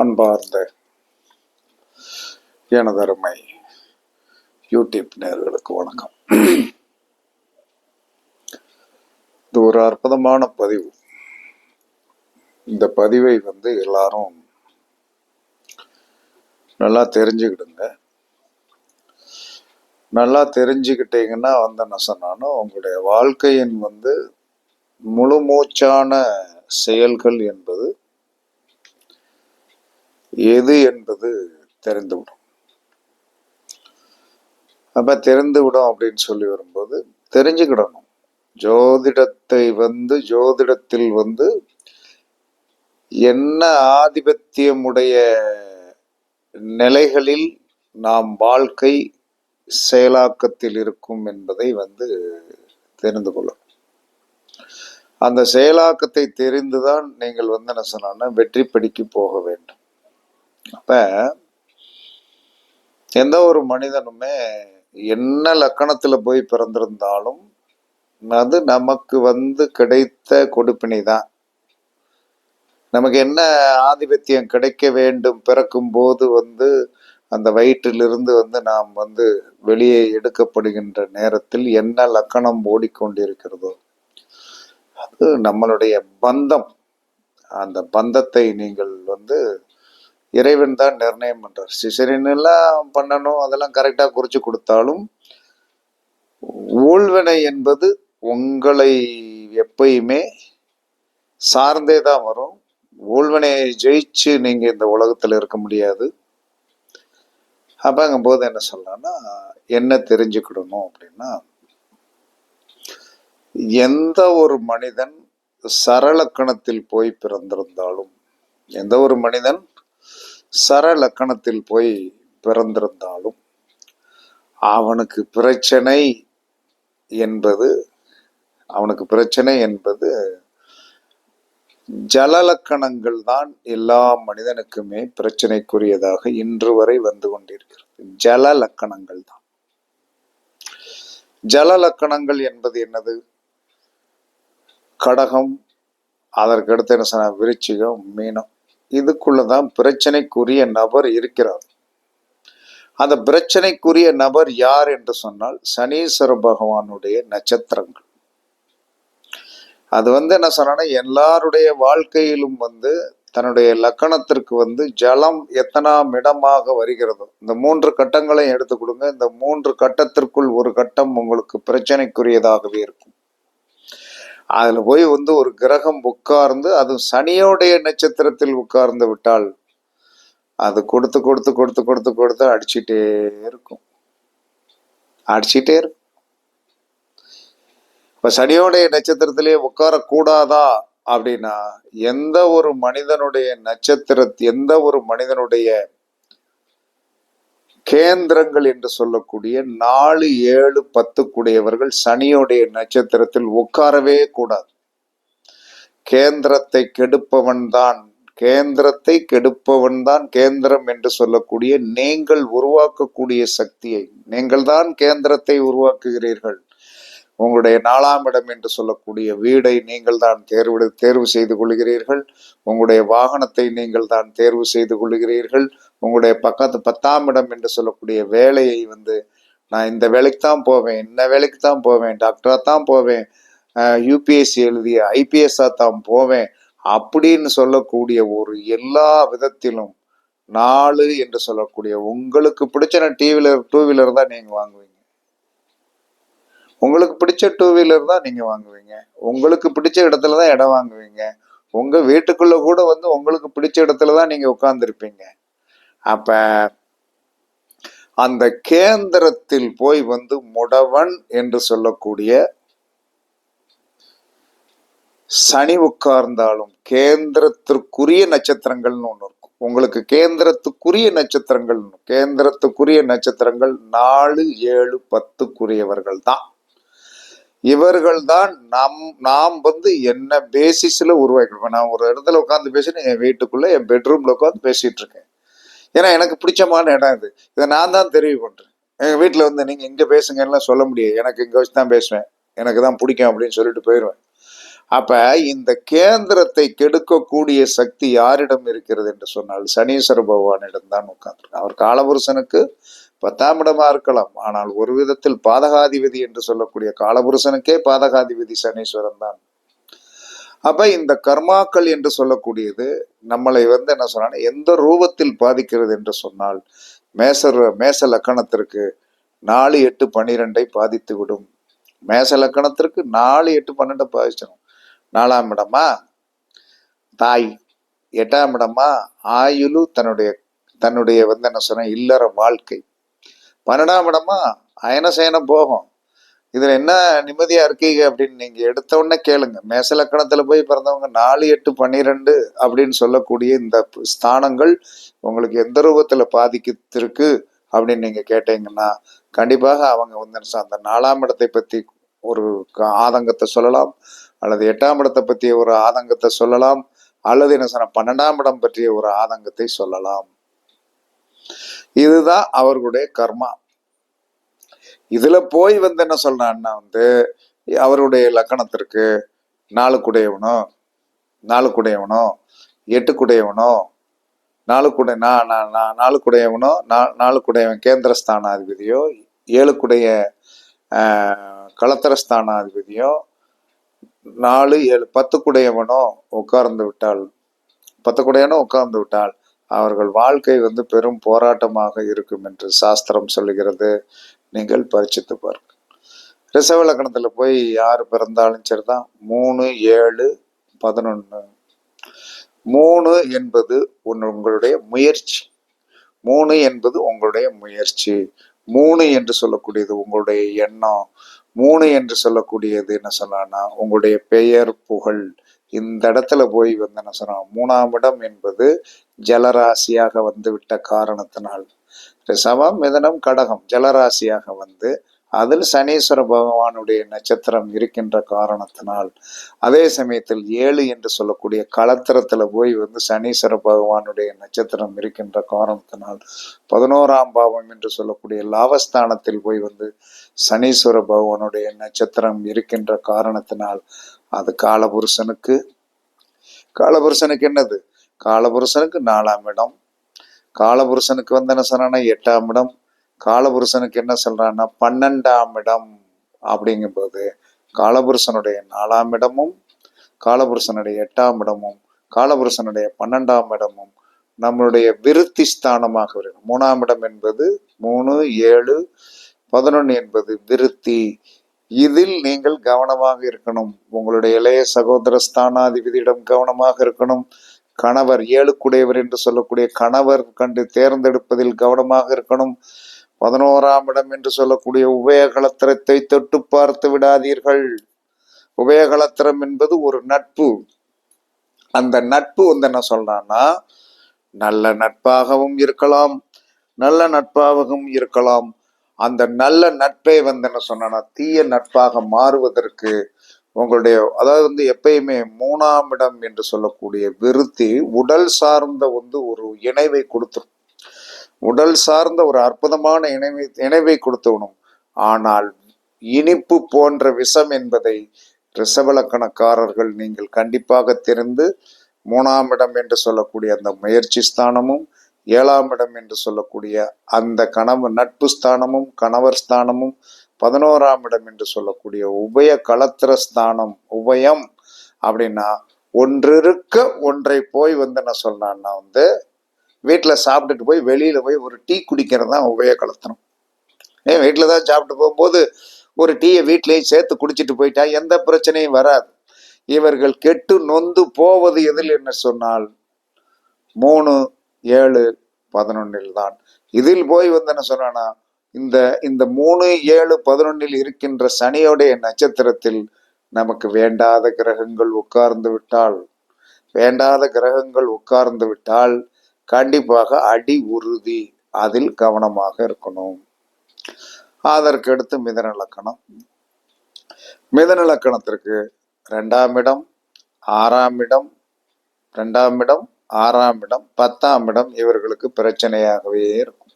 அன்பார்ந்த எனதருமை யூடியூப் நேர்களுக்கு வணக்கம். இது ஒரு அற்புதமான பதிவு. இந்த பதிவை வந்து எல்லாரும் நல்லா தெரிஞ்சுக்கிடுங்க. நல்லா தெரிஞ்சுக்கிட்டீங்கன்னா வந்து என்ன சொன்னாலும் உங்களுடைய வாழ்க்கையின் வந்து முழுமூச்சான செயல்கள் என்பது எது என்பது தெரிந்துவிடும். அப்ப தெரிந்துவிடும் அப்படின்னு சொல்லி வரும்போது தெரிஞ்சுக்கிடணும். ஜோதிடத்தை வந்து ஜோதிடத்தில் வந்து என்ன ஆதிபத்தியமுடைய நிலைகளில் நாம் வாழ்க்கை செயலாக்கத்தில் இருக்கும் என்பதை வந்து தெரிந்து கொள்ளும் அந்த செயலாக்கத்தை தெரிந்துதான் நீங்கள் வந்து என்ன சொன்னா வெற்றி படிக்கு போக வேண்டும். அப்ப எந்த ஒரு மனிதனுமே என்ன லக்கணத்தில் போய் பிறந்திருந்தாலும் அது நமக்கு வந்து கிடைத்த கொடுப்பினை தான். நமக்கு என்ன ஆதிபத்தியம் கிடைக்க வேண்டும் பிறக்கும் போது வந்து அந்த வயிற்றிலிருந்து வந்து நாம் வந்து வெளியே எடுக்கப்படுகின்ற நேரத்தில் என்ன லக்கணம் ஓடிக்கொண்டிருக்கிறதோ அது நம்மளுடைய பந்தம். அந்த பந்தத்தை நீங்கள் வந்து இறைவன் தான் நிர்ணயம் பண்றார். சிசரின் எல்லாம் பண்ணணும்? அதெல்லாம் கரெக்டா குறிச்சு கொடுத்தாலும் ஊழ்வினை என்பது உங்களை எப்பயுமே சார்ந்தே தான் வரும். ஊழ்வினையை ஜெயிச்சு நீங்க இந்த உலகத்துல இருக்க முடியாது. அப்பங்கும் போது என்ன சொல்லலாம்னா என்ன தெரிஞ்சுக்கிடணும் அப்படின்னா எந்த ஒரு மனிதன் சரலக்கணத்தில் போய் பிறந்திருந்தாலும் எந்த ஒரு மனிதன் சர லக்கணத்தில் போய் பிறந்திருந்தாலும் அவனுக்கு பிரச்சனை என்பது அவனுக்கு பிரச்சனை என்பது ஜலலக்கணங்கள் தான் எல்லா மனிதனுக்குமே பிரச்சனைக்குரியதாக இன்று வரை வந்து கொண்டிருக்கிறது. ஜல லக்கணங்கள் தான். ஜல லக்கணங்கள் என்பது என்னது? கடகம் அதற்கு அடுத்து என்ன சொன்ன விருச்சிகம் மீனம். இதுக்குள்ளதான் பிரச்சனைக்குரிய நபர் இருக்கிறார். அந்த பிரச்சனைக்குரிய நபர் யார் என்று சொன்னால் சனீஸ்வர பகவானுடைய நட்சத்திரங்கள். அது வந்து என்ன சொன்னா எல்லாருடைய வாழ்க்கையிலும் வந்து தன்னுடைய லக்கணத்திற்கு வந்து ஜலம் எத்தனாம் இடமாக வருகிறதோ இந்த மூன்று கட்டங்களையும் எடுத்து கொடுங்க. இந்த மூன்று கட்டத்திற்குள் ஒரு கட்டம் உங்களுக்கு பிரச்சனைக்குரியதாகவே இருக்கும். அதில் போய் வந்து ஒரு கிரகம் உட்கார்ந்து அது சனியோடைய நட்சத்திரத்தில் உட்கார்ந்து விட்டால் அது கொடுத்து கொடுத்து கொடுத்து கொடுத்து கொடுத்து அடிச்சிட்டே இருக்கும். அடிச்சிட்டே இருக்கும். இப்போ சனியோடைய நட்சத்திரத்திலே உட்காரக்கூடாதா? அப்படின்னா எந்த ஒரு மனிதனுடைய நட்சத்திர எந்த ஒரு மனிதனுடைய கேந்திரங்கள் என்று சொல்லக்கூடிய நாலு ஏழு பத்துக்குடையவர்கள் சனியோடைய நட்சத்திரத்தில் உட்காரவே கூடாது. கேந்திரத்தை கெடுப்பவன் தான் கேந்திரத்தை கெடுப்பவன் தான் கேந்திரம் என்று சொல்லக்கூடிய நீங்கள் உருவாக்கக்கூடிய சக்தியை நீங்கள் தான் கேந்திரத்தை உருவாக்குகிறீர்கள். உங்களுடைய நாலாம் இடம் என்று சொல்லக்கூடிய வீடை நீங்கள் தான் தேர்வு தேர்வு செய்து கொள்கிறீர்கள். உங்களுடைய வாகனத்தை நீங்கள் தான் தேர்வு செய்து கொள்கிறீர்கள். உங்களுடைய பக்கத்து பத்தாம் இடம் என்று சொல்லக்கூடிய வேலையை வந்து நான் இந்த வேலைக்கு தான் போவேன் இந்த வேலைக்கு தான் போவேன் டாக்டரா தான் போவேன் யூபிஎஸ்சி எழுதிய ஐபிஎஸ்ஸா தான் போவேன் அப்படின்னு சொல்லக்கூடிய ஒரு எல்லா விதத்திலும் நாலு என்று சொல்லக்கூடிய உங்களுக்கு பிடிச்ச டீ வீலர் டூ வீலர் தான் நீங்கள் வாங்குவீங்க. உங்களுக்கு பிடிச்ச டூ வீலர் தான் நீங்கள் வாங்குவீங்க. உங்களுக்கு பிடிச்ச இடத்துல தான் இடம் வாங்குவீங்க. உங்கள் வீட்டுக்குள்ளே கூட வந்து உங்களுக்கு பிடிச்ச இடத்துல தான் நீங்கள் உட்காந்துருப்பீங்க அப்போ அந்த கேந்திரத்தில் போய் வந்து முடவன் என்று சொல்லக்கூடிய சனி உட்கார்ந்தாலும் கேந்திரத்திற்குரிய நட்சத்திரங்கள்னு ஒன்று இருக்கும். உங்களுக்கு கேந்திரத்துக்குரிய நட்சத்திரங்கள் கேந்திரத்துக்குரிய நட்சத்திரங்கள் நாலு ஏழு பத்துக்குரியவர்கள் தான். இவர்கள் தான் நம் நாம் வந்து என்ன பேசிஸில் உருவாக்கிடுவோம் நான் ஒரு இடத்துல உட்காந்து பேசினேன் என் வீட்டுக்குள்ளே என் பெட்ரூமில் உட்காந்து பேசிகிட்டு இருக்கேன். ஏன்னா எனக்கு பிடிச்சமான இடம் இது. இதை நான் தான் தெரிவு பண்ணுறேன் எங்கள் வீட்டில் வந்து நீங்கள் இங்கே பேசுங்கன்னா சொல்ல முடியாது. எனக்கு இங்கே வச்சு தான் பேசுவேன். எனக்கு தான் பிடிக்கும் அப்படின்னு சொல்லிட்டு போயிடுவேன் அப்போ இந்த கேந்திரத்தை கெடுக்கக்கூடிய சக்தி யாரிடம் இருக்கிறது என்று சொன்னால் சனீஸ்வர பகவானிடம் தான் உட்கார்ந்து அவர் காலபுருஷனுக்கு பத்தாம் இடமா இருக்கலாம். ஆனால் ஒரு விதத்தில் பாதகாதிபதி என்று சொல்லக்கூடிய காலபுருஷனுக்கே பாதகாதிபதி சனீஸ்வரன் தான். அப்ப இந்த கர்மாக்கள் என்று சொல்லக்கூடியது நம்மளை வந்து என்ன சொன்னா எந்த ரூபத்தில் பாதிக்கிறது என்று சொன்னால் மேசர் மேச லக்கணத்திற்கு நாலு எட்டு பன்னிரெண்டை பாதித்து விடும். மேச லக்கணத்திற்கு நாலு எட்டு பன்னெண்டை பாதிச்சிடும். நாலாம் இடமா? தாய். எட்டாம் இடமா? ஆயுளு தன்னுடைய தன்னுடைய வந்து என்ன சொன்ன இல்லற வாழ்க்கை. பன்னெண்டாம் இடமா? அயனசயனம் போகும். இதுல என்ன நிம்மதியா இருக்கீங்க அப்படின்னு நீங்க எடுத்த உடனே கேளுங்க. மேசலக்கணத்துல போய் பிறந்தவங்க நாலு எட்டு பன்னிரெண்டு அப்படின்னு சொல்லக்கூடிய இந்த ஸ்தானங்கள் உங்களுக்கு எந்த ரூபத்துல பாதிக்கத்திருக்கு அப்படின்னு நீங்க கேட்டீங்கன்னா கண்டிப்பாக அவங்க வந்து அந்த நாலாம் இடத்தை பத்தி ஒரு க- ஆதங்கத்தை சொல்லலாம். அல்லது எட்டாம் இடத்தை பற்றிய ஒரு ஆதங்கத்தை சொல்லலாம். அல்லது என்ன சொன்ன பன்னெண்டாம் இடம் பற்றிய ஒரு ஆதங்கத்தை சொல்லலாம். இதுதான் அவர்களுடைய கர்மா. இதுல போய் வந்து என்ன சொல்றான்னா வந்து அவருடைய லக்கணத்திற்கு நாலு நாளுக்குடையவனோ நாலு நாளுக்குடைய எட்டு குடையவனோ நாலு நா- நா- நாலு நா- நாலு கேந்திரஸ்தானாதிபதியோ ஏழுக்குடைய குடைய களத்திரஸ்தானாதிபதியோ நாலு ஏழு பத்துக்குடையவனோ உட்கார்ந்து விட்டால் பத்துக்குடையவனோ உட்கார்ந்து விட்டால் அவர்கள் வாழ்க்கை வந்து பெரும் போராட்டமாக இருக்கும் என்று சாஸ்திரம் சொல்லுகிறது. நீங்கள் பரிச்சித்து பாருங்கள். ரிசவ போய் யார் பிறந்தாலும் சரிதான். மூணு ஏழு பதினொன்று மூணு என்பது உன் உங்களுடைய முயற்சி. மூணு என்பது உங்களுடைய முயற்சி. மூணு என்று சொல்லக்கூடியது உங்களுடைய எண்ணம். மூணு என்று சொல்லக்கூடியது என்ன சொல்லலாம்னா உங்களுடைய பெயர் புகழ். இந்த இடத்துல போய் வந்து என்ன சொல்றோம் மூணாம் இடம் என்பது ஜலராசியாக வந்து விட்ட காரணத்தினால். ரிஷபம் மிதனம் கடகம் ஜலராசியாக வந்து அதில் சனீஸ்வர பகவானுடைய நட்சத்திரம் இருக்கின்ற காரணத்தினால். அதே சமயத்தில் ஏழு என்று சொல்லக்கூடிய களத்திரத்தில் போய் வந்து சனீஸ்வர பகவானுடைய நட்சத்திரம் இருக்கின்ற காரணத்தினால் பதினோராம் பாவம் என்று சொல்லக்கூடிய லாபஸ்தானத்தில் போய் வந்து சனீஸ்வர பகவானுடைய நட்சத்திரம் இருக்கின்ற காரணத்தினால் அது காலபுருஷனுக்கு. காலபுருஷனுக்கு என்னது? காலபுருஷனுக்கு நாலாம் இடம். காலபுருஷனுக்கு வந்து என்ன சொல்றான்னா எட்டாம் இடம். காலபுருஷனுக்கு என்ன சொல்றான்னா பன்னெண்டாம் இடம் அப்படிங்கும்போது காலபுருஷனுடைய நாலாம் இடமும் காலபுருஷனுடைய எட்டாம் இடமும் காலபுருஷனுடைய பன்னெண்டாம் இடமும் நம்மளுடைய விருத்தி ஸ்தானமாக வரும் மூணாம் இடம் என்பது மூணு ஏழு பதினொன்று என்பது விருத்தி. இதில் நீங்கள் கவனமாக இருக்கணும். உங்களுடைய இளைய சகோதர ஸ்தானாதிபதியிடம் கவனமாக இருக்கணும். கணவர் ஏழுக்குடையவர் என்று சொல்லக்கூடிய கணவர் கண்டு தேர்ந்தெடுப்பதில் கவனமாக இருக்கணும். பதினோராம் இடம் என்று சொல்லக்கூடிய உபயகலத்திரத்தை தொட்டு பார்த்து விடாதீர்கள். உபயகலத்திரம் என்பது ஒரு நட்பு. அந்த நட்பு வந்து என்ன சொல்றான்னா நல்ல நட்பாகவும் இருக்கலாம் நல்ல நட்பாகவும் இருக்கலாம். அந்த நல்ல நட்பை வந்து என்ன சொன்னா தீய நட்பாக மாறுவதற்கு உங்களுடைய அதாவது வந்து எப்பயுமே மூணாம் இடம் என்று சொல்லக்கூடிய விருத்தி உடல் சார்ந்த வந்து ஒரு இணைவை கொடுத்துரும். உடல் சார்ந்த ஒரு அற்புதமான இணைவை இணைவை கொடுத்துவிடும். ஆனால் இனிப்பு போன்ற விஷம் என்பதை ரிசவலக்கணக்காரர்கள் நீங்கள் கண்டிப்பாக தெரிந்து மூணாம் இடம் என்று சொல்லக்கூடிய அந்த முயற்சி ஸ்தானமும் ஏழாம் இடம் என்று சொல்லக்கூடிய அந்த கணவ நட்பு ஸ்தானமும் கணவர் ஸ்தானமும் பதினோராம் இடம் என்று சொல்லக்கூடிய உபய கலத்திர ஸ்தானம் உபயம் அப்படின்னா ஒன்றிருக்க ஒன்றை போய் வந்து என்ன சொல்றான்னா வந்து வீட்டில் சாப்பிட்டுட்டு போய் வெளியில் போய் ஒரு டீ குடிக்கிறது தான் உபய கலத்தனம் ஏன் வீட்டில் தான் சாப்பிட்டு போகும்போது ஒரு டீயை வீட்லேயும் சேர்த்து குடிச்சிட்டு போயிட்டா எந்த பிரச்சனையும் வராது. இவர்கள் கெட்டு நொந்து போவது எதில் என்ன சொன்னால் மூணு ஏழு பதினொன்னில் தான் இதில் போய் வந்து என்ன சொன்னா இந்த இந்த மூணு ஏழு பதினொன்னில் இருக்கின்ற சனியோடைய நட்சத்திரத்தில் நமக்கு வேண்டாத கிரகங்கள் உட்கார்ந்து விட்டால் வேண்டாத கிரகங்கள் உட்கார்ந்து விட்டால் கண்டிப்பாக அடி உறுதி அதில் கவனமாக இருக்கணும். அதற்கடுத்து மிதன லக்கணம். மிதன லக்கணத்திற்கு ரெண்டாம் இடம் ஆறாம் இடம் ரெண்டாம் இடம் ஆறாம் இடம் பத்தாம் இடம் இவர்களுக்கு பிரச்சனையாகவே இருக்கும்.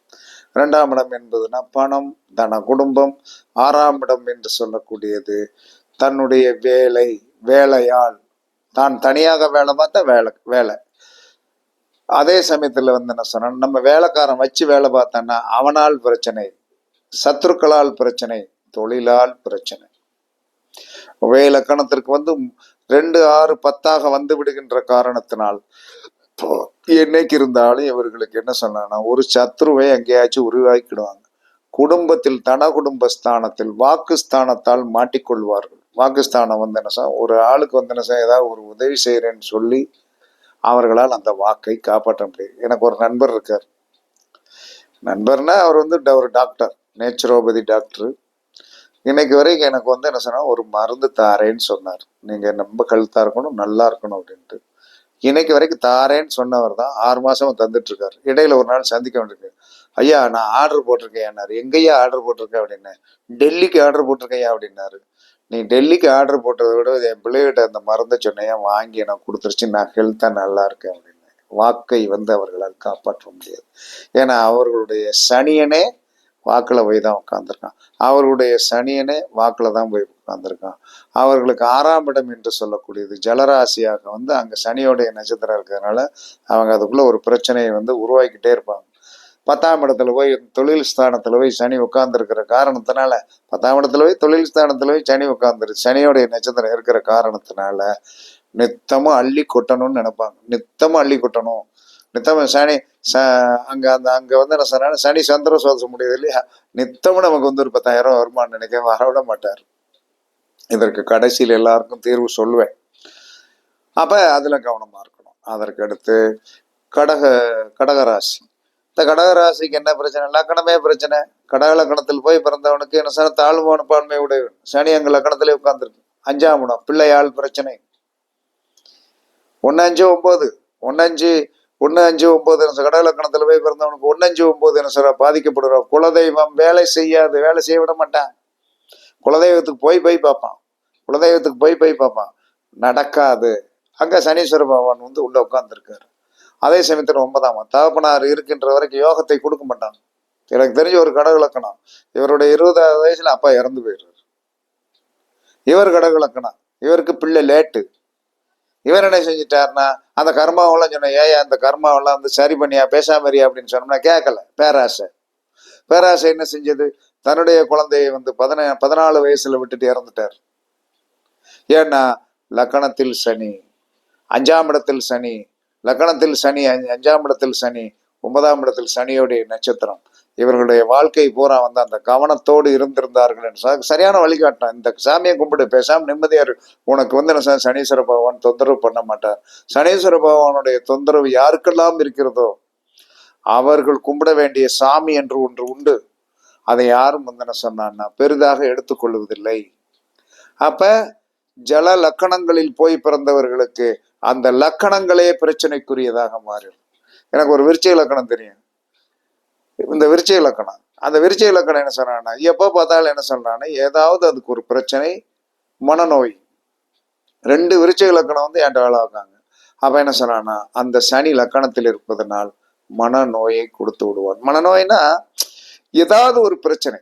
ரெண்டாம் இடம் என்பதுனா பணம் தன குடும்பம். ஆறாம் இடம் என்று சொல்லக்கூடியது தன்னுடைய வேலை வேலையால். தான் தனியாக வேலை பார்த்தா வேலை வேலை. அதே சமயத்துல வந்து என்ன சொன்னா நம்ம வேலைக்காரன் வச்சு வேலை பார்த்தான்னா அவனால் பிரச்சனை சத்துருக்களால் பிரச்சனை தொழிலால் பிரச்சனை. உபய வந்து ரெண்டு ஆறு பத்தாக வந்து விடுகின்ற காரணத்தினால் என்னைக்கு இருந்தாலும் இவர்களுக்கு என்ன சொன்னா ஒரு சத்ருவை எங்கேயாச்சும் உருவாக்கிடுவாங்க. குடும்பத்தில் தன குடும்ப ஸ்தானத்தில் வாக்குஸ்தானத்தால் மாட்டிக்கொள்வார்கள். வாக்குஸ்தானம் வந்து என்ன ஒரு ஆளுக்கு வந்து என்ன ஏதாவது ஒரு உதவி செய்கிறேன்னு சொல்லி அவர்களால் அந்த வாக்கை காப்பாற்ற முடியும் எனக்கு ஒரு நண்பர் இருக்கார். நண்பர்னா அவர் வந்து ட- ஒரு டாக்டர் நேச்சுரோபதி டாக்டர். இன்னைக்கு வரைக்கும் எனக்கு வந்து என்ன சொன்னால் ஒரு மருந்து தாரேன்னு சொன்னார். நீங்கள் ரொம்ப கழுத்தாக இருக்கணும் நல்லா இருக்கணும் அப்படின்ட்டு. இன்னைக்கு வரைக்கும் தாரேன்னு சொன்னவர் தான் ஆறு மாசமா தந்துட்டு இருக்காரு இடையில ஒரு நாள் சந்திக்க வேண்டியிருக்கு. ஐயா நான் ஆர்டர் போட்டிருக்கேன் எங்கேயா ஆர்டர் போட்டிருக்கேன் அப்படின்னு. டெல்லிக்கு ஆர்டர் போட்டிருக்கையா அப்படின்னாரு. நீ டெல்லிக்கு ஆர்டர் போட்டதை விட என் பிள்ளைகிட்ட அந்த மருந்த சொன்னையா வாங்கி நான் கொடுத்துருச்சு. நான் ஹெல்த்தாக நல்லா இருக்கேன் அப்படின்னு. வாக்கை வந்து அவர்களால் காப்பாற்ற முடியாது. ஏன்னா அவர்களுடைய சனியனே வாக்கில் போய் தான் உட்காந்துருக்கான் அவர்களுடைய சனியனே வாக்கில் தான் போய் உட்காந்துருக்கான் அவர்களுக்கு ஆறாம் இடம் என்று சொல்லக்கூடியது. ஜலராசியாக வந்து அங்கே சனியோடைய நட்சத்திரம் இருக்கிறதுனால அவங்க அதுக்குள்ள ஒரு பிரச்சனையை வந்து உருவாக்கிட்டே இருப்பாங்க. பத்தாம் இடத்துல போய் தொழில் ஸ்தானத்துல போய் சனி உட்கார்ந்துருக்கிற காரணத்தினால பத்தாம் இடத்துல போய் தொழில் ஸ்தானத்துல போய் சனி உட்கார்ந்துரு சனியோடைய நட்சத்திரம் இருக்கிற காரணத்தினால நித்தமும் அள்ளி கொட்டணும்னு நினைப்பாங்க. நித்தமும் அள்ளி கொட்டணும். நித்தமும் சனி ச அங்க அந்த அங்க வந்து என்ன சொன்னாலும் சனி சந்திர சோதிச முடியுது இல்லையா? நித்தமும் நமக்கு வந்து ஒரு பத்தாயிரம் வருமானம் நினைக்க வரவிட மாட்டார். இதற்கு கடைசியில் எல்லாருக்கும் தீர்வு சொல்லுவேன் அப்போ அதில் கவனமாக இருக்கணும். அதற்கு அடுத்து கடக கடகராசி. இந்த கடகராசிக்கு என்ன பிரச்சனை? லக்கணமே பிரச்சனை. கடக லக்கணத்தில் போய் பிறந்தவனுக்கு என்ன சொன்ன தாழ்வு மனப்பான்மை உடையவன். சனி அங்கே லக்கணத்திலே உட்கார்ந்துருக்கு. அஞ்சாம் இடம் பிள்ளையாள் பிரச்சனை. ஒன்று அஞ்சு ஒம்பது ஒன்று அஞ்சு ஒன்று அஞ்சு ஒன்பது கடக லக்கணத்துல போய் பிறந்தவனுக்கு ஒன்று அஞ்சு ஒம்பது என்ன சொல்ற பாதிக்கப்படுறோம் குலதெய்வம் வேலை செய்யாது. வேலை செய்ய விட மாட்டான். குலதெய்வத்துக்கு போய் போய் பார்ப்பான். குலதெய்வத்துக்கு போய் போய் பார்ப்பான். நடக்காது. அங்கே சனீஸ்வர பகவான் வந்து உள்ளே உட்காந்துருக்காரு அதே சமயத்தில் ஒன்பதாம் தகப்பனார் இருக்கின்ற வரைக்கும் யோகத்தை கொடுக்க மாட்டாங்க. எனக்கு தெரிஞ்ச ஒரு கடகுலக்கணம் இவருடைய இருபதாவது வயசுல அப்பா இறந்து போயிடுறாரு. இவர் கடகுலக்கணம் இவருக்கு பிள்ளை லேட்டு. இவர் என்ன செஞ்சிட்டாருன்னா அந்த கர்மாவெல்லாம் சொன்ன ஏயா அந்த கர்மாவெல்லாம் வந்து சரி பண்ணியா பேசாம அப்படின்னு சொன்னோம்னா கேட்கல. பேராசை. பேராசை என்ன செஞ்சது? தன்னுடைய குழந்தையை வந்து பதின பதினாலு வயசுல விட்டுட்டு இறந்துட்டார். ஏன்னா லக்கணத்தில் சனி அஞ்சாம் இடத்தில் சனி லக்கணத்தில் சனி அஞ்சாம் இடத்தில் சனி ஒன்பதாம் இடத்தில் சனியோடைய நட்சத்திரம். இவர்களுடைய வாழ்க்கை பூரா வந்து அந்த கவனத்தோடு இருந்திருந்தார்கள் என்று சரியான வழிகாட்டம் இந்த சாமியை கும்பிடு பேசாம நிம்மதியாரு உனக்கு வந்து என்ன சொன்னா, சனீஸ்வர பகவான் தொந்தரவு பண்ண மாட்டார். சனீஸ்வர பகவானுடைய தொந்தரவு யாருக்கெல்லாம் இருக்கிறதோ அவர்கள் கும்பிட வேண்டிய சாமி என்று ஒன்று உண்டு. அதை யாரும் வந்து என்ன சொன்னான்னா பெரிதாக எடுத்துக்கொள்வதில்லை. அப்ப ஜல லக்கணங்களில் போய் பிறந்தவர்களுக்கு அந்த லக்கணங்களே பிரச்சனைக்குரியதாக மாறும். எனக்கு ஒரு விருச்சை லக்கணம் தெரியும். இந்த விருச்சை லக்கணம். அந்த விருச்சை லக்கணம் என்ன சொல்றான்னா எப்போ பார்த்தாலும் என்ன சொல்றான்னா ஏதாவது அதுக்கு ஒரு பிரச்சனை மனநோய். ரெண்டு விருச்சிக லக்கணம் வந்து என்கிட்ட வேலை வைக்காங்க அப்ப என்ன சொல்றான்னா அந்த சனி லக்கணத்தில் இருப்பதனால் மனநோயை கொடுத்து விடுவான். மனநோய்னா ஏதாவது ஒரு பிரச்சனை.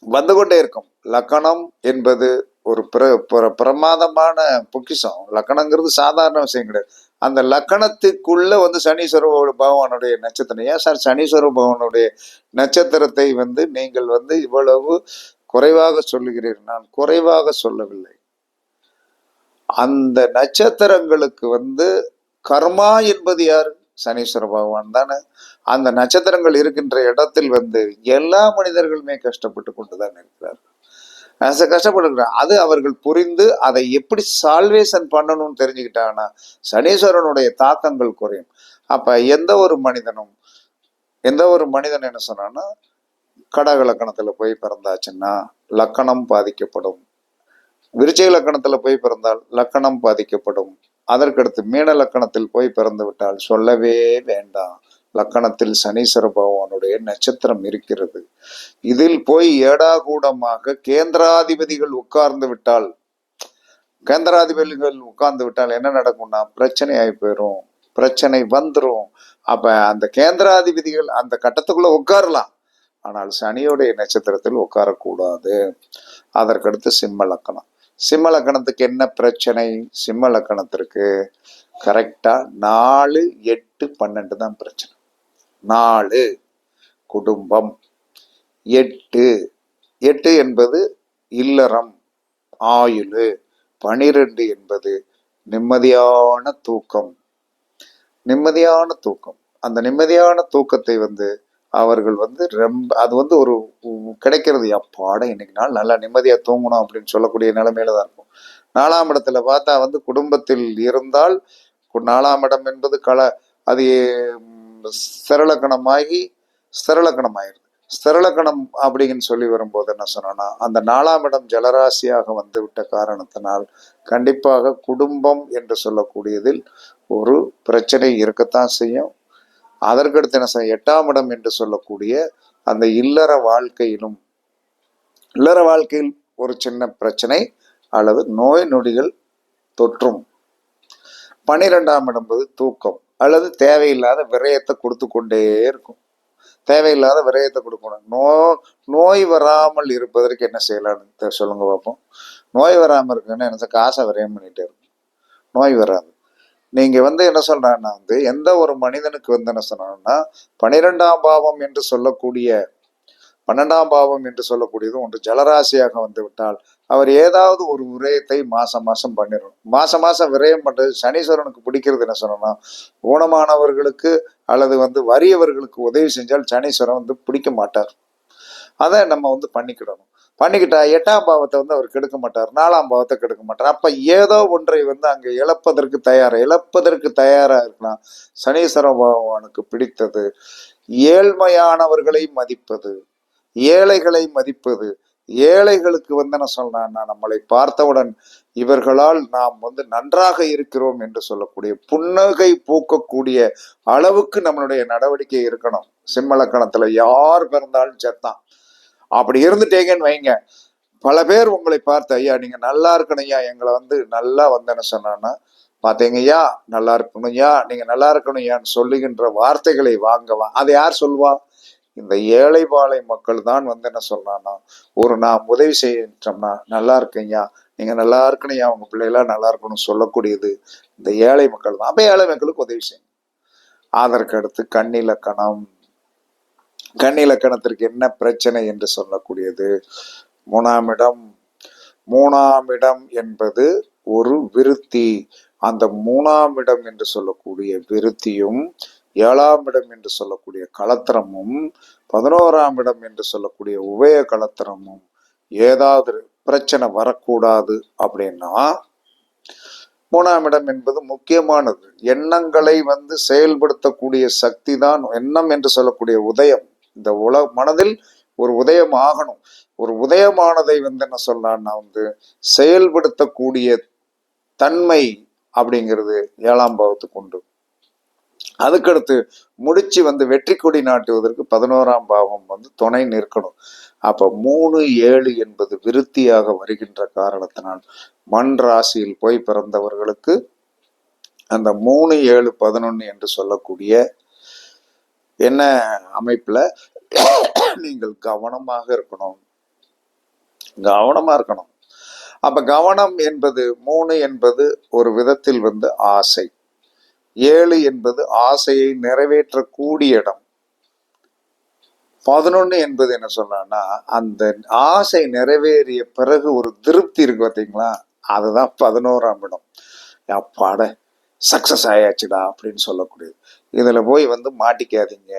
வந்து கொண்டே இருக்கும். லக்கணம் என்பது ஒரு பிர பிர- பிரமாதமான பொக்கிஷம். லக்கணங்கிறது சாதாரண விஷயம் கிடையாது. அந்த லக்கணத்துக்குள்ளே வந்து சனீஸ்வர பகவானுடைய நட்சத்திரம். ஏன் சார் சனீஸ்வர பகவானுடைய நட்சத்திரத்தை வந்து நீங்கள் வந்து இவ்வளவு குறைவாக சொல்லுகிறீர்கள்? நான் குறைவாக சொல்லவில்லை. அந்த நட்சத்திரங்களுக்கு வந்து கர்மா என்பது யாரு? சனீஸ்வர பகவான் தானே. அந்த நட்சத்திரங்கள் இருக்கின்ற இடத்தில் வந்து எல்லா மனிதர்களுமே கஷ்டப்பட்டு கொண்டுதான் இருக்கிறார் அஹ் கஷ்டப்படுகிறார் அது அவர்கள் புரிந்து அதை எப்படி சால்வேஷன் பண்ணணும்னு தெரிஞ்சுக்கிட்டாங்கன்னா சனீஸ்வரனுடைய தாக்கங்கள் குறையும். அப்ப எந்த ஒரு மனிதனும் எந்த ஒரு மனிதன் என்ன சொன்னான்னா கடக லக்கணத்தில் போய் பிறந்தாச்சுன்னா லக்கணம் பாதிக்கப்படும். விருச்சிக லக்கணத்தில் போய் பிறந்தால் லக்கணம் பாதிக்கப்படும். அதற்கடுத்து மீன லக்கணத்தில் போய் பிறந்து விட்டால் சொல்லவே வேண்டாம். லக்கணத்தில் சனீஸ்வர பகவானுடைய நட்சத்திரம் இருக்கிறது. இதில் போய் ஏடாகூடமாக கேந்திராதிபதிகள் உட்கார்ந்து விட்டால் கேந்திராதிபதிகள் உட்கார்ந்து விட்டால் என்ன நடக்கும்னா பிரச்சனை ஆகி போயிடும் பிரச்சனை வந்துடும் அப்ப அந்த கேந்திராதிபதிகள் அந்த கட்டத்துக்குள்ள உட்காரலாம். ஆனால் சனியோடைய நட்சத்திரத்தில் உட்காரக்கூடாது. அதற்கடுத்து சிம்ம லக்கணம். சிம்ம லக்கணத்துக்கு என்ன பிரச்சனை? சிம்ம லக்கணத்திற்கு கரெக்டா நாலு எட்டு பன்னெண்டு தான் பிரச்சனை. நாலு. குடும்பம். எட்டு. எட்டு என்பது இல்லறம் ஆயுள். பனிரெண்டு என்பது நிம்மதியான தூக்கம். நிம்மதியான தூக்கம். அந்த நிம்மதியான தூக்கத்தை வந்து அவர்கள் வந்து ரொம்ப அது வந்து ஒரு கிடைக்கிறது. அப்பாட இன்னைக்கு நாள் நல்லா நிம்மதியா தூங்கணும் அப்படின்னு சொல்லக்கூடிய நிலைமையில தான் இருக்கும். நாலாம் இடத்துல பார்த்தா வந்து குடும்பத்தில் இருந்தால் கு- நாலாம் இடம் என்பது கல அது ஸ்திரலக்கணமாகி ஸ்திரலக்கணமாயிருது ஸ்திரலக்கணம் அப்படின்னு சொல்லி வரும்போது என்ன சொன்னோன்னா அந்த நாலாம் இடம் ஜலராசியாக வந்து விட்ட காரணத்தினால் கண்டிப்பாக குடும்பம் என்று சொல்லக்கூடியதில் ஒரு பிரச்சனை இருக்கத்தான் செய்யும். அதற்கடுத்து என்ன செய்ய எட்டாம் இடம் என்று சொல்லக்கூடிய அந்த இல்லற வாழ்க்கையிலும் இல்லற வாழ்க்கையில் ஒரு சின்ன பிரச்சனை அல்லது நோய் நொடிகள் தொற்றும். பனிரெண்டாம் இடம் என்பது தூக்கம். அல்லது தேவையில்லாத விரயத்தை கொடுத்து கொண்டே இருக்கும். தேவையில்லாத விரயத்தை கொடுக்கணும். நோ நோய் வராமல் இருப்பதற்கு என்ன செய்யலாம்னு தெ- சொல்லுங்க பார்ப்போம் நோய் வராமல் இருக்குன்னு என்ன காசை விரயம் பண்ணிட்டே இருக்கும் நோய் வராது. நீங்க வந்து என்ன சொல்றாங்கன்னா வந்து எந்த ஒரு மனிதனுக்கு வந்து என்ன சொன்னா பனிரெண்டாம் பாவம் என்று சொல்லக்கூடிய பன்னெண்டாம் பாவம் என்று சொல்லக்கூடியது ஒன்று ஜலராசியாக வந்து விட்டால் அவர் ஏதாவது ஒரு விரயத்தை மாசம் மாசம் பண்ணிடணும். மாசம் மாசம் விரயம் பண்ணுறது சனீஸ்வரனுக்கு பிடிக்கிறது என்ன சொல்லணும்னா ஊனமானவர்களுக்கு அல்லது வந்து வறியவர்களுக்கு உதவி செஞ்சால் சனீஸ்வரன் வந்து பிடிக்க மாட்டார். அதை நம்ம வந்து பண்ணிக்கிடணும். பண்ணிக்கிட்டா எட்டாம் பாவத்தை வந்து அவர் கெடுக்க மாட்டார். நாலாம் பாவத்தை கெடுக்க மாட்டார். அப்போ ஏதோ ஒன்றை வந்து அங்கே இழப்பதற்கு தயாராக இழப்பதற்கு தயாராக இருக்கலாம் சனீஸ்வர பகவானுக்கு பிடித்தது ஏழ்மையானவர்களை மதிப்பது ஏழைகளை மதிப்பது ஏழைகளுக்கு வந்து என்ன சொல்றான்னா நம்மளை பார்த்தவுடன் இவர்களால் நாம் வந்து நன்றாக இருக்கிறோம் என்று சொல்லக்கூடிய புன்னகை பூக்கக்கூடிய அளவுக்கு நம்மளுடைய நடவடிக்கை இருக்கணும். சிம்மலக்கணத்துல யார் பிறந்தாலும் செத்தான் அப்படி இருந்துட்டீங்கன்னு வைங்க. பல பேர் உங்களை பார்த்து ஐயா நீங்க நல்லா இருக்கணும் ஐயா. எங்களை வந்து நல்லா வந்து என்ன சொன்னான்னா பார்த்தீங்கய்யா நல்லா இருக்கணும் ஐயா. நீங்க நல்லா இருக்கணும் ஐயான்னு சொல்லுகின்ற வார்த்தைகளை வாங்கவா அதை யார் சொல்வா இந்த ஏழை பாலை மக்கள் தான் வந்து என்ன சொல்றான்னா ஒரு நாம் உதவி செய்யிட்டோம்னா நல்லா இருக்கீங்க நீங்க நல்லா இருக்கணும் அவங்க உங்க பிள்ளைகளாம் நல்லா இருக்கணும் சொல்லக்கூடியது இந்த ஏழை மக்கள் தான். அப்ப ஏழை மக்களுக்கு உதவி செய்யும் அதற்கு அடுத்து கண்ணிலக்கணம் கண்ணிலக்கணத்திற்கு என்ன பிரச்சனை என்று சொல்லக்கூடியது. மூணாம் இடம் மூணாம் இடம் என்பது ஒரு விருத்தி. அந்த மூணாம் இடம் என்று சொல்லக்கூடிய விருத்தியும் ஏழாம் இடம் என்று சொல்லக்கூடிய களத்திரமும் பதினோராம் இடம் என்று சொல்லக்கூடிய உபய களத்திரமும் ஏதாவது பிரச்சனை வரக்கூடாது அப்படின்னா மூணாம் இடம் என்பது முக்கியமானது. எண்ணங்களை வந்து செயல்படுத்தக்கூடிய சக்தி தான் எண்ணம் என்று சொல்லக்கூடிய உதயம். இந்த உல மனதில் ஒரு உதயம் ஆகணும். ஒரு உதயமானதை வந்து என்ன சொல்லலாம்னா வந்து செயல்படுத்தக்கூடிய தன்மை அப்படிங்கிறது ஏழாம் பாவத்துக்கு உண்டு. அதுக்கடுத்து முடிச்சு வந்து வெற்றி கொடி நாட்டுவதற்கு பதினோராம் பாவம் வந்து துணை நிற்கணும். அப்ப மூணு ஏழு என்பது விருத்தியாக வருகின்ற காரணத்தினால் மண் ராசியில் போய் பிறந்தவர்களுக்கு அந்த மூணு ஏழு பதினொன்று என்று சொல்லக்கூடிய என்ன அமைப்புல நீங்கள் கவனமாக இருக்கணும். கவனமா இருக்கணும். அப்ப கவனம் என்பது மூணு என்பது ஒரு விதத்தில் வந்து ஆசை. ஏழு என்பது ஆசையை நிறைவேற்றக்கூடிய இடம். பதினொன்று என்பது என்ன சொன்னா அந்த ஆசை நிறைவேறிய பிறகு ஒரு திருப்தி இருக்கு பார்த்தீங்களா அதுதான் பதினோராம் இடம். அப்பாட சக்சஸ் ஆயாச்சுடா அப்படின்னு சொல்லக்கூடியது. இதில் போய் வந்து மாட்டிக்காதீங்க.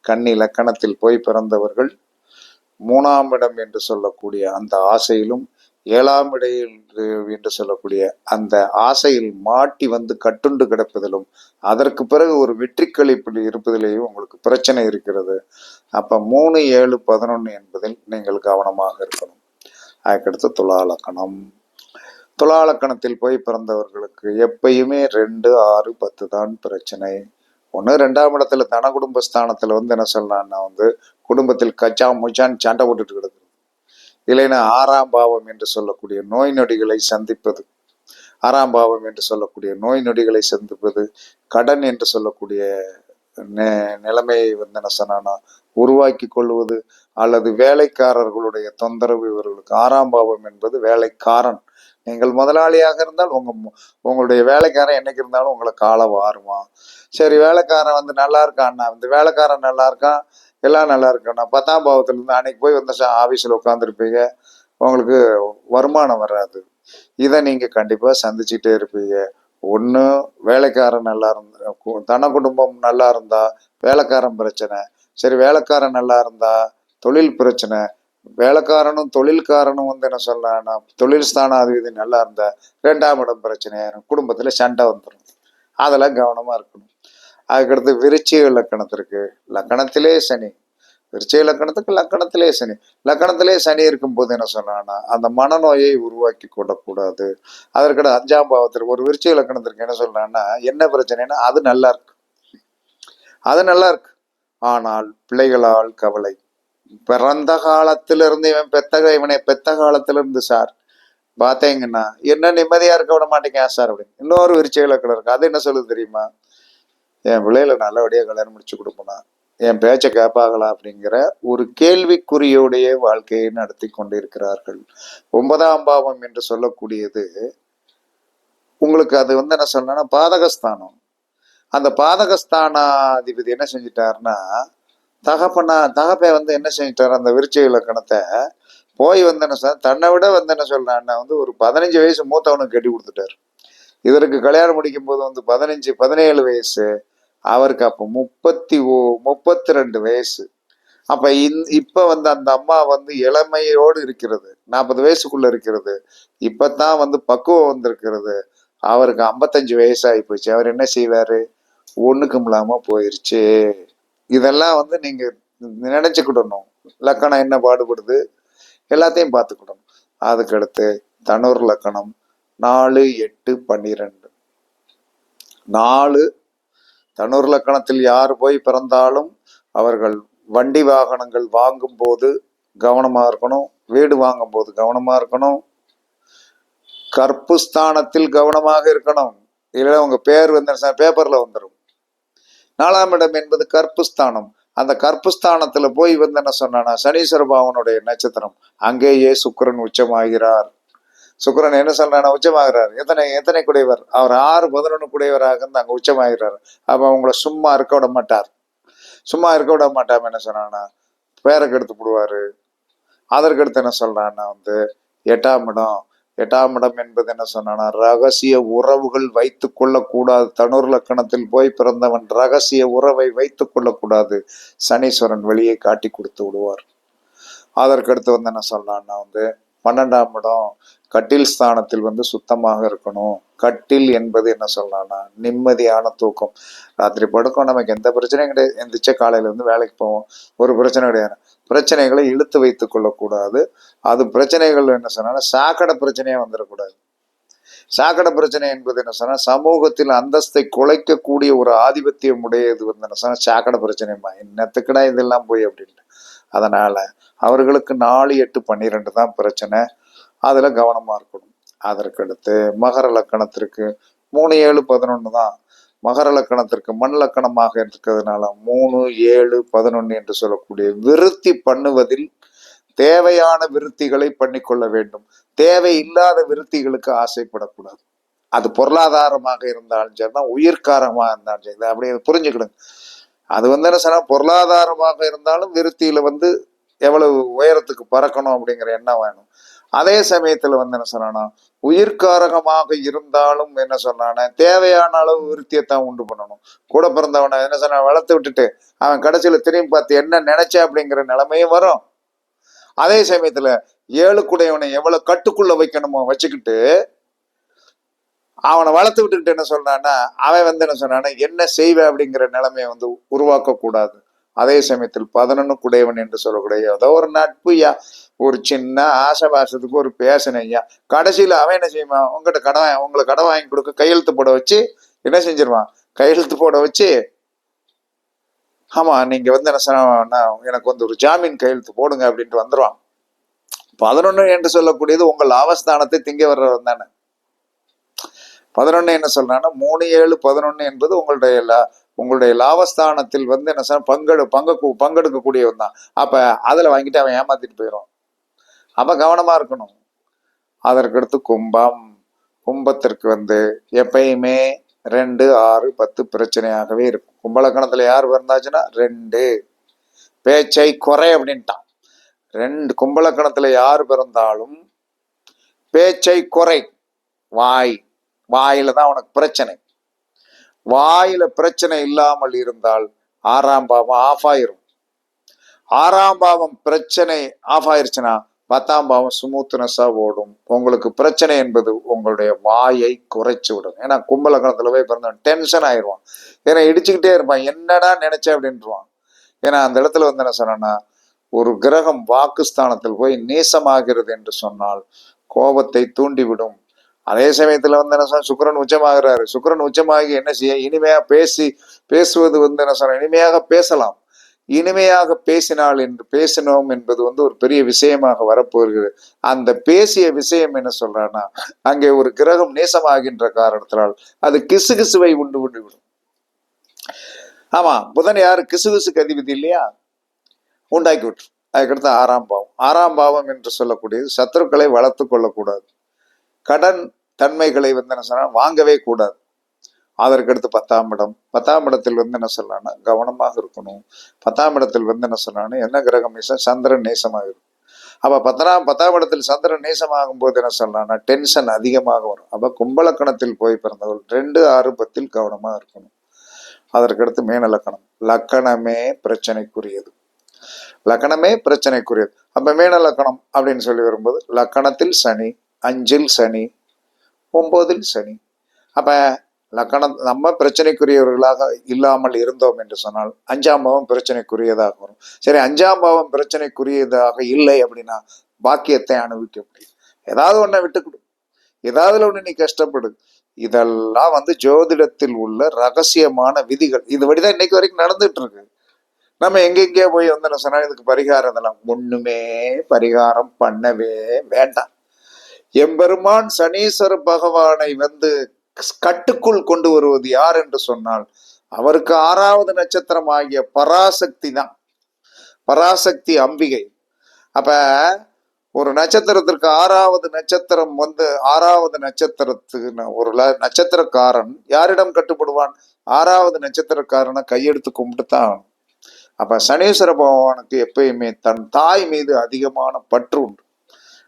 கண்ணி இலக்கணத்தில் போய் பிறந்தவர்கள் மூணாம் இடம் என்று சொல்லக்கூடிய அந்த ஆசையிலும் ஏழாம் இடையில் என்று சொல்லக்கூடிய அந்த ஆசையில் மாட்டி வந்து கட்டுண்டு கிடப்பதிலும் அதற்கு பிறகு ஒரு வெற்றி இப்படி இருப்பதிலேயும் உங்களுக்கு பிரச்சனை இருக்கிறது. அப்ப மூணு ஏழு பதினொன்று என்பதில் நீங்கள் கவனமாக இருக்கணும். அதுக்கடுத்து துலாலக்கணம். துலாலக்கணத்தில் போய் பிறந்தவர்களுக்கு எப்பயுமே ரெண்டு ஆறு பத்து தான் பிரச்சனை. ஒன்று ரெண்டாம் இடத்துல தன குடும்ப வந்து என்ன சொல்லலாம்னா வந்து குடும்பத்தில் கச்சா முச்சான் சண்டை போட்டுட்டு கிடக்கு இல்லைன்னா ஆறாம் பாவம் என்று சொல்லக்கூடிய நோய் நொடிகளை சந்திப்பது. ஆறாம் பாவம் என்று சொல்லக்கூடிய நோய் நொடிகளை சந்திப்பது. கடன் என்று சொல்லக்கூடிய நெ- நிலைமையை வந்து என்ன சொன்னா உருவாக்கி கொள்வது அல்லது வேலைக்காரர்களுடைய தொந்தரவு இவர்களுக்கு. ஆறாம் பாவம் என்பது வேலைக்காரன். நீங்கள் முதலாளியாக இருந்தால் உங்க மு- உங்களுடைய வேலைக்காரன் என்னைக்கு இருந்தாலும் உங்களை காலை வாருவான் சரி வேலைக்காரன் வந்து நல்லா இருக்கான்னா இந்த வேலைக்காரன் நல்லா இருக்கான் எல்லாம் நல்லா இருக்கணும். பத்தாம் பாவத்துல இருந்து அன்னைக்கு போய் வந்து ஆபீஸ்ல உட்காந்துருப்பீங்க உங்களுக்கு வருமானம் வராது. இதை நீங்க கண்டிப்பா சந்திச்சுட்டே இருப்பீங்க. ஒன்று வேலைக்காரன் நல்லா இருந்தா தன குடும்பம் நல்லா இருந்தா வேலைக்காரன் பிரச்சனை. சரி வேலைக்காரன் நல்லா இருந்தா தொழில் பிரச்சனை. வேலைக்காரனும் தொழில்காரனும் வந்து என்ன சொல்லலாம்னா தொழில் ஸ்தானாதிபதி நல்லா இருந்தா ரெண்டாம் இடம் பிரச்சனையாயிரும் குடும்பத்தில் சண்டை வந்துடும் அதெல்லாம் கவனமாக இருக்கணும். அதுக்கடுத்து விருச்சிக லக்கணத்திற்கு லக்கணத்திலே சனி. விருச்சிக லக்கணத்துக்கு லக்கணத்திலே சனி. லக்கணத்திலே சனி இருக்கும்போது என்ன சொன்னான்னா அந்த மனநோயை உருவாக்கி கொள்ளக்கூடாது. அதற்கடுத்து அஞ்சாம் பாவத்திற்கு ஒரு விருச்சிக லக்கணத்திற்கு என்ன சொல்றான்னா என்ன பிரச்சனைன்னா அது நல்லா இருக்கு. அது நல்லா இருக்கு. ஆனால் பிள்ளைகளால் கவலை. பிறந்த காலத்திலிருந்து இவன் பெத்த இவனை பெத்த காலத்திலிருந்து சார் பார்த்தீங்கன்னா என்ன நிம்மதியா இருக்க விட மாட்டேங்க சார் அப்படின்னு. இன்னொரு விருச்சிக லக்கணம் இருக்கு. அது என்ன சொல்லுது தெரியுமா? என் பிள்ளைகளை நல்லபடியாக கல்யாணம் முடிச்சு கொடுப்பனா என் பேச்சை கேட்பாங்களா அப்படிங்கிற ஒரு கேள்விக்குறியோடைய வாழ்க்கையை நடத்தி கொண்டிருக்கிறார்கள். ஒன்பதாம் பாவம் என்று சொல்லக்கூடியது உங்களுக்கு அது வந்து என்ன சொல்லணும்னா பாதகஸ்தானம். அந்த பாதகஸ்தானாதிபதி என்ன செஞ்சிட்டாருன்னா தகப்பனா தகப்பை வந்து என்ன செஞ்சிட்டார் அந்த விருச்சிக இலக்கணத்தை போய் வந்து என்ன சொல் தன்னை விட வந்து என்ன சொல்றான்னா வந்து ஒரு பதினஞ்சு வயசு மூத்தவனுக்கு கட்டி கொடுத்துட்டாரு. இதற்கு கல்யாணம் முடிக்கும் போது வந்து பதினஞ்சு பதினேழு வயசு அவருக்கு அப்போ முப்பத்தி ஓ முப்பத்தி ரெண்டு வயசு. அப்போ இந் இப்போ வந்து அந்த அம்மா வந்து இளமையோடு இருக்கிறது. நாற்பது வயசுக்குள்ளே இருக்கிறது. இப்பதான் வந்து பக்குவம் வந்திருக்கிறது. அவருக்கு ஐம்பத்தஞ்சு வயசாகி போச்சு. அவர் என்ன செய்வார்? ஒன்றுக்கும் இல்லாமல் போயிடுச்சு இதெல்லாம் வந்து நீங்கள் நினைச்சுக்கிடணும். லக்கணம் என்ன பாடுபடுது? எல்லாத்தையும் பார்த்துக்கிடணும். அதுக்கடுத்து தனுர் லக்கணம் நாலு எட்டு பன்னிரெண்டு. நாலு தனுர் லக்கணத்தில் யார் போய் பிறந்தாலும் அவர்கள் வண்டி வாகனங்கள் வாங்கும் போது கவனமா இருக்கணும். வீடு வாங்கும் போது கவனமா இருக்கணும். கற்பு ஸ்தானத்தில் கவனமாக இருக்கணும். இல்லை உங்க பேர் வந்து பேப்பர்ல வந்துடும் நாலாம் இடம் என்பது கற்பு ஸ்தானம் அந்த கற்புஸ்தானத்துல போய் வந்து என்ன சொன்னானா சனீஸ்வர பாவனுடைய நட்சத்திரம் அங்கேயே சுக்கரன் உச்சமாகிறார். சுக்கிரன் என்ன சொல்றானா உச்சமாகிறார். எத்தனை எத்தனை குடையவர் அவர் ஆறு பதினொன்று குடையவராக இருந்து அங்கே உச்சமாகிறார் அப்போ அவங்கள சும்மா இருக்க விட மாட்டார். சும்மா இருக்க விட மாட்டாம என்ன சொன்னான்னா பேரை கெடுத்து போடுவாரு. அதற்கடுத்து என்ன சொல்றான்னா வந்து எட்டாம் இடம். எட்டாம் இடம் என்பது என்ன சொன்னானா ரகசிய உறவுகள் வைத்து கொள்ளக்கூடாது. தனுர் லக்கணத்தில் போய் பிறந்தவன் ரகசிய உறவை வைத்து கொள்ளக்கூடாது. சனீஸ்வரன் வெளியே காட்டி கொடுத்து விடுவார். அதற்கடுத்து வந்து என்ன சொல்லலாம்னா வந்து பன்னெண்டாம் இடம் கட்டில் ஸ்தானத்தில் வந்து சுத்தமாக இருக்கணும். கட்டில் என்பது என்ன சொல்லலாம்னா நிம்மதியான தூக்கம். ராத்திரி படுக்கும் நமக்கு எந்த பிரச்சனையும் கிடையாது. எந்திரிச்ச காலையில இருந்து வேலைக்கு போவோம். ஒரு பிரச்சனை கிடையாது. பிரச்சனைகளை இழுத்து வைத்துக் கொள்ளக்கூடாது. அது பிரச்சனைகள் என்ன சொன்னா சாக்கடை பிரச்சனையே வந்துடக்கூடாது சாக்கடை பிரச்சனை என்பது என்ன சொன்னா சமூகத்தில் அந்தஸ்தை குலைக்கக்கூடிய ஒரு ஆதிபத்தியம் உடையது வந்து என்ன சொன்னா சாக்கடை பிரச்சனைமா என்னத்துக்குடா இதெல்லாம் போய் அப்படின்ட்டு அதனால அவர்களுக்கு நாலு எட்டு பன்னிரெண்டு தான் பிரச்சனை. அதுல கவனமா இருக்கணும். அதற்கடுத்து மகர லக்கணத்திற்கு மூணு ஏழு பதினொன்று தான். மகர லக்கணத்திற்கு மண் லக்கணமாக இருக்கிறதுனால மூணு ஏழு பதினொன்று என்று சொல்லக்கூடிய விருத்தி பண்ணுவதில் தேவையான விருத்திகளை பண்ணிக்கொள்ள வேண்டும். தேவை இல்லாத விருத்திகளுக்கு ஆசைப்படக்கூடாது. அது பொருளாதாரமாக இருந்தாலும் சரிதான் உயிர்காரமாக இருந்தாலும் சரி அப்படி புரிஞ்சுக்கிடுங்க. அது வந்து என்ன சொன்னா பொருளாதாரமாக இருந்தாலும் விருத்தியில வந்து எவ்வளவு உயரத்துக்கு பறக்கணும் அப்படிங்கிற எண்ணம் வேணும். அதே சமயத்துல வந்து என்ன சொன்னான்னா உயிர்காரகமாக இருந்தாலும் என்ன சொன்னானே தேவையான அளவு விருத்தியை தான் உண்டு பண்ணணும். கூட பிறந்தவனை என்ன சொன்ன வளர்த்து விட்டுட்டு அவன் கடைசியில திரும்பி பார்த்து என்ன நினைச்ச அப்படிங்கிற நிலைமையும் வரும். அதே சமயத்துல ஏழுக்குடையவனை எவ்வளவு கட்டுக்குள்ள வைக்கணுமோ வச்சுக்கிட்டு அவனை வளர்த்து விட்டுக்கிட்டு என்ன சொன்னான்னா அவன் வந்து என்ன சொன்னான்னா என்ன செய்வேன் அப்படிங்கிற நிலைமையை வந்து உருவாக்க கூடாது அதே சமயத்தில் பதினொன்னு குடையவன் என்று சொல்லக்கூடிய ஏதோ ஒரு நட்புயா ஒரு சின்ன ஆசபாசத்துக்கு ஒரு பேசின ஐயா கடைசியில அவன் என்ன செய்வான்? உங்ககிட்ட கடன் உங்களுக்கு கடன் வாங்கி கொடுக்க கையெழுத்து போட வச்சு என்ன செஞ்சிருவான்? கையெழுத்து போட வச்சு ஆமா நீங்க வந்து என்ன சொன்னா எனக்கு வந்து ஒரு ஜாமீன் கையெழுத்து போடுங்க அப்படின்ட்டு வந்துருவான். பதினொன்னு என்று சொல்லக்கூடியது உங்கள் அவஸ்தானத்தை திங்க வர்றவன் தானே. பதினொன்று என்ன சொல்கிறான்னா மூணு ஏழு பதினொன்று என்பது உங்களுடைய லா- உங்களுடைய லாபஸ்தானத்தில் வந்து என்ன சொன்னால் பங்கெடு பங்கு பங்கெடுக்கக்கூடியவன் தான். அப்போ அதில் வாங்கிட்டு அவன் ஏமாத்திட்டு போயிடும் அப்போ கவனமாக இருக்கணும். அதற்கடுத்து கும்பம். கும்பத்திற்கு வந்து எப்பயுமே ரெண்டு ஆறு பத்து பிரச்சனையாகவே இருக்கும். கும்பலக்கணத்தில் யார் பிறந்தாச்சுன்னா ரெண்டு. பேச்சை குறை அப்படின்ட்டான். ரெண்டு கும்பலக்கணத்தில் யார் பிறந்தாலும் பேச்சை குறை. வாய். வாயில தான் உனக்கு பிரச்சனை. வாயில பிரச்சனை இல்லாமல் இருந்தால் ஆறாம் பாவம் ஆஃப் ஆயிரும் ஆறாம் பாவம் பிரச்சனை ஆஃப் ஆயிருச்சுன்னா பத்தாம் பாவம் ஸ்மூத்னஸா ஓடும். உங்களுக்கு பிரச்சனை என்பது உங்களுடைய வாயை குறைச்சு விடும். ஏன்னா கும்பலக்கணத்துல போய் பிறந்தவன் டென்ஷன் ஆயிடுவான் ஏன்னா இடிச்சுக்கிட்டே இருப்பான். என்னடா நினைச்சேன் அப்படின்ட்டுருவான் ஏன்னா அந்த இடத்துல வந்து என்ன சொன்னா ஒரு கிரகம் வாக்குஸ்தானத்தில் போய் நேசமாகிறது என்று சொன்னால் கோபத்தை தூண்டிவிடும். அதே சமயத்துல வந்து என்ன சொன்ன சுக்கரன் உச்சமாகிறாரு. சுக்கரன் உச்சமாகி என்ன செய்ய? இனிமையா பேசி பேசுவது வந்து என்ன சொன்ன இனிமையாக பேசலாம். இனிமையாக பேசினால் என்று பேசினோம் என்பது வந்து ஒரு பெரிய விஷயமாக வரப்போகிறது. அந்த பேசிய விஷயம் என்ன சொல்றான்னா அங்கே ஒரு கிரகம் நேசமாகின்ற காரணத்தினால் அது கிசு கிசுவை உண்டு உண்டு விடும் ஆமா புதன் யாரு? கிசு கிசுக்கு அதிபதி இல்லையா? உண்டாக்கி விட்டுரும். அதுக்கடுத்து ஆறாம் பாவம். ஆறாம் பாவம் என்று சொல்லக்கூடியது சத்துருக்களை வளர்த்து கொள்ளக்கூடாது. கடன் தன்மைகளை வந்து என்ன சொன்னா வாங்கவே கூடாது. அதற்கடுத்து பத்தாம் இடம். பத்தாம் இடத்தில் வந்து என்ன சொல்லலாம்னா கவனமாக இருக்கணும். பத்தாம் இடத்தில் வந்து என்ன சொல்லலாம்னா என்ன கிரகம் நேசம்? சந்திரன் நேசமாக இருக்கும். அப்ப பத்தாம் பத்தாம் இடத்தில் சந்திரன் நேசமாகும் போது என்ன சொல்லலாம்னா டென்ஷன் அதிகமாக வரும். அப்ப கும்பலக்கணத்தில் போய் பிறந்தவர்கள் ரெண்டு ஆறு பத்தில் கவனமா இருக்கணும். அதற்கடுத்து மேன லக்கணம் லக்கணமே பிரச்சனைக்குரியது. லக்கணமே பிரச்சனைக்குரியது. அப்ப மேன லக்கணம் அப்படின்னு சொல்லி வரும்போது லக்கணத்தில் சனி அஞ்சில் சனி ஒம்போதில் சனி. அப்போ லக்கணம் நம்ம பிரச்சனைக்குரியவர்களாக இல்லாமல் இருந்தோம் என்று சொன்னால் அஞ்சாம் பாவம் பிரச்சனைக்குரியதாக வரும். சரி அஞ்சாம் பாவம் பிரச்சனைக்குரியதாக இல்லை அப்படின்னா பாக்கியத்தை அனுபவிக்க முடியும். ஏதாவது ஒன்றை விட்டுக்கொடு. ஏதாவது ஒன்று நீ கஷ்டப்படு. இதெல்லாம் வந்து ஜோதிடத்தில் உள்ள ரகசியமான விதிகள். இது வழிதான் இன்னைக்கு வரைக்கும் நடந்துட்டு இருக்கு. நம்ம எங்கெங்கேயோ போய் வந்து சொன்னால் சொன்னா இதுக்கு பரிகாரம் இதெல்லாம் ஒண்ணுமே பரிகாரம் பண்ணவே வேண்டாம். எம்பெருமான் சனீஸ்வர பகவானை வந்து கட்டுக்குள் கொண்டு வருவது யார் என்று சொன்னால் அவருக்கு ஆறாவது நட்சத்திரம் ஆகிய பராசக்தி தான். பராசக்தி அம்பிகை. அப்ப ஒரு நட்சத்திரத்திற்கு ஆறாவது நட்சத்திரம் வந்து ஆறாவது நட்சத்திரத்துக்கு ஒரு ல- நட்சத்திரக்காரன் யாரிடம் கட்டுப்படுவான்? ஆறாவது நட்சத்திரக்காரனை கையெடுத்து கும்பிட்டு தான் ஆகணும். அப்ப சனீஸ்வர பகவானுக்கு எப்பயுமே தன் தாய் மீது அதிகமான பற்று உண்டு.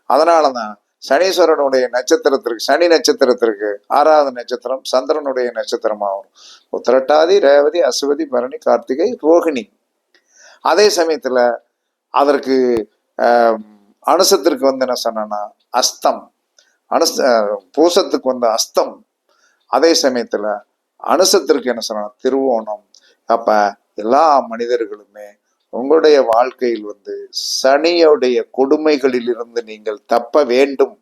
அதனாலதான் சனீஸ்வரனுடைய நட்சத்திரத்திற்கு சனி நட்சத்திரத்திற்கு ஆறாவது நட்சத்திரம் சந்திரனுடைய நட்சத்திரமாகும். உத்திரட்டாதி ரேவதி அசுவதி பரணி கார்த்திகை ரோகிணி. அதே சமயத்துல அதற்கு அனுசத்திற்கு வந்து என்ன சொன்னா அஸ்தம். அனுச பூசத்துக்கு வந்த அஸ்தம். அதே சமயத்துல அனுசத்திற்கு என்ன சொன்னா திருவோணம். அப்ப எல்லா மனிதர்களுமே உங்களுடைய வாழ்க்கையில் வந்து சனியுடைய கொடுமைகளில் இருந்து நீங்கள் தப்ப வேண்டும்.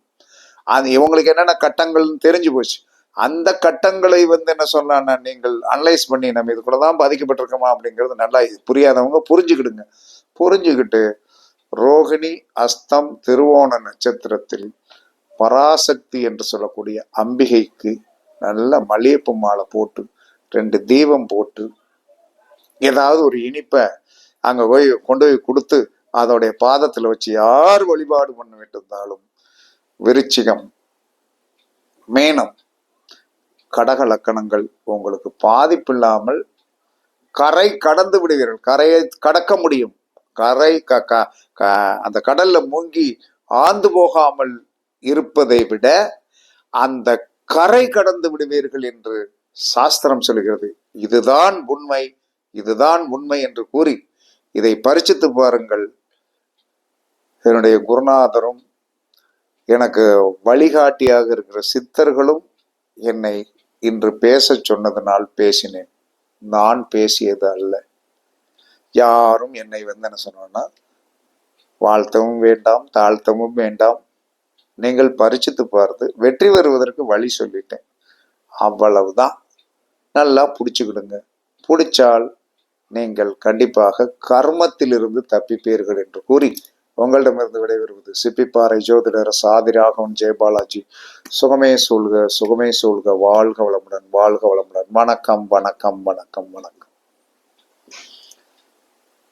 அது இவங்களுக்கு என்னென்ன கட்டங்கள்னு தெரிஞ்சு போச்சு. அந்த கட்டங்களை வந்து என்ன சொன்னா நீங்கள் அனலைஸ் பண்ணி நம்ம இது கூட தான் பாதிக்கப்பட்டிருக்கோமா அப்படிங்கிறது நல்லா இது புரியாதவங்க புரிஞ்சுக்கிடுங்க. புரிஞ்சுக்கிட்டு ரோகிணி அஸ்தம் திருவோண நட்சத்திரத்தில் பராசக்தி என்று சொல்லக்கூடிய அம்பிகைக்கு நல்ல மல்லிகைப்பூ மாலை போட்டு ரெண்டு தீபம் போட்டு ஏதாவது ஒரு இனிப்பை அங்கே போய் கொண்டு போய் கொடுத்து அதோடைய பாதத்தில் வச்சு யார் வழிபாடு பண்ண இருந்தாலும் விருச்சிகம் மேனம் கடக லக்கணங்கள் உங்களுக்கு பாதிப்பில்லாமல் கரை கடந்து விடுவீர்கள். கரையை கடக்க முடியும். கரை க க- க- அந்த கடல்ல மூங்கி ஆந்து போகாமல் இருப்பதை விட அந்த கரை கடந்து விடுவீர்கள் என்று சாஸ்திரம் சொல்கிறது. இதுதான் உண்மை இதுதான் உண்மை என்று கூறி இதை பரிசித்து பாருங்கள். என்னுடைய குருநாதரும் எனக்கு வழிகாட்டியாக இருக்கிற சித்தர்களும் என்னை இன்று பேசச் சொன்னதனால் பேசினேன். நான் பேசியது அல்ல. யாரும் என்னை வந்து என்ன சொன்னா வாழ்த்தவும் வேண்டாம் தாழ்த்தவும் வேண்டாம். நீங்கள் பரிச்சித்து பார்த்து வெற்றி பெறுவதற்கு வழி சொல்லிட்டேன். அவ்வளவுதான். நல்லா பிடிச்சுக்கிடுங்க. பிடிச்சால் நீங்கள் கண்டிப்பாக கர்மத்திலிருந்து தப்பிப்பீர்கள் என்று கூறி உங்களிடமிருந்து விடைபெறுவது சிப்பிப்பாறை ஜோதிடர் சாதிராகவன் ஜெயபாலாஜி சுகமே சூழ்க சுகமே சூழ்க. வாழ்க வளமுடன் வாழ்க வளமுடன். வணக்கம் வணக்கம் வணக்கம் வணக்கம்.